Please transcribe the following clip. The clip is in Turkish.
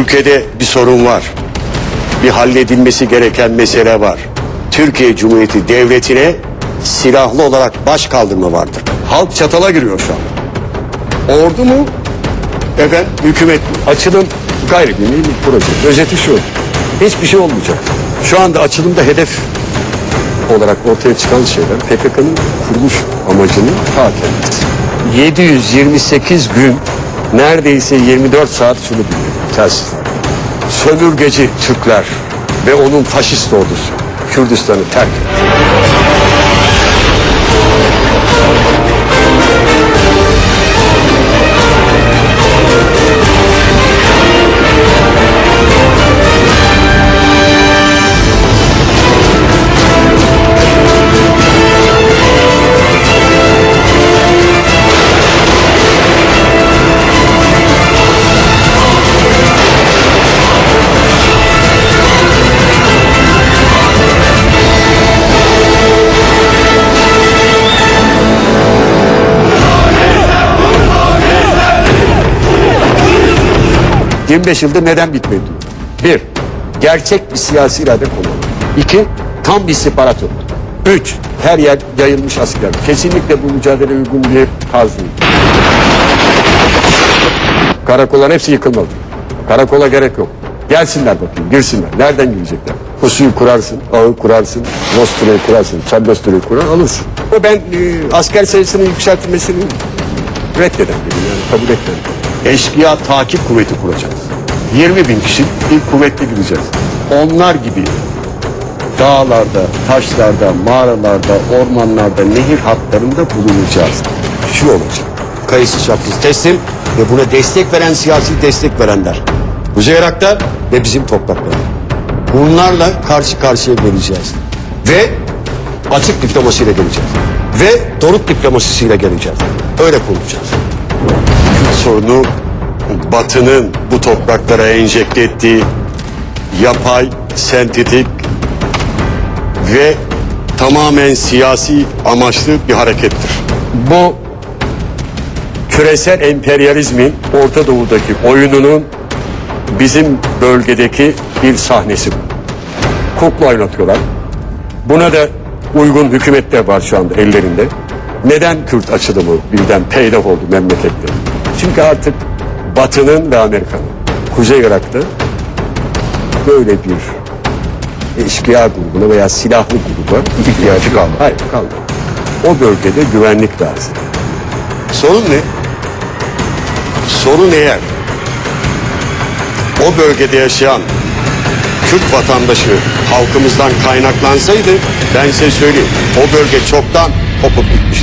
ülkede bir sorun var. Bir halledilmesi gereken mesele var. Türkiye Cumhuriyeti Devleti'ne silahlı olarak baş kaldırma vardır. Halk çatala giriyor şu an. Ordu mu? Efendim hükümet mi? Açılım gayrimilli bir proje. Özeti şu. Hiçbir şey olmayacak. Şu anda açılımda hedef olarak ortaya çıkan şeyler PKK'nın kuruluş amacını ta kendisi. 728 gün neredeyse 24 saat şunu Telsizler. Sömürgeci Türkler ve onun faşist ordusu Kürdistan'ı terk etti. ...25 yıldır neden bitmedi? Bir, gerçek bir siyasi irade konu. İki, tam bir istihbarat örgütü. Üç, her yer yayılmış asker. Kesinlikle bu mücadele uygun bir tarz değil. Karakolların hepsi yıkılmalı. Karakola gerek yok. Gelsinler bakayım, girsinler. Nereden girecekler? Pusuyu kurarsın, ağı kurarsın, Nostro'yu kurarsın, sen Nostro'yu kurar alırsın. Ben e, asker sayısının yükseltilmesini reddeden biriyim yani kabul etmem. Eşkıya takip kuvveti kuracağız. 20 bin kişi bir kuvvetle gireceğiz. Onlar gibi dağlarda, taşlarda, mağaralarda, ormanlarda, nehir hatlarında bulunacağız. Şu olacak. Kayısı çapsız teslim ve buna destek veren siyasi destek verenler. Kuzey Irak'ta ve bizim topraklarda. Bunlarla karşı karşıya geleceğiz. Ve açık diplomasiyle geleceğiz. Ve doruk diplomasisiyle geleceğiz. Öyle kurulacağız. Kürt sorunu Batı'nın bu topraklara enjekte ettiği yapay, sentetik ve tamamen siyasi amaçlı bir harekettir. Bu küresel emperyalizmin Orta Doğu'daki oyununun bizim bölgedeki bir sahnesi. Kukla oynatıyorlar. Buna da uygun hükümetler var şu anda ellerinde. Neden Kürt açılımı birden peydah oldu memlekette? Çünkü artık Batı'nın ve Amerika'nın Kuzey Irak'ta böyle bir eşkıya grubuna veya silahlı gruba ihtiyacı kalmadı. Hayır kalmadı. O bölgede güvenlik lazım. Sorun ne? Sorun eğer o bölgede yaşayan Kürt vatandaşı halkımızdan kaynaklansaydı ben size söyleyeyim o bölge çoktan kopup gitmişti.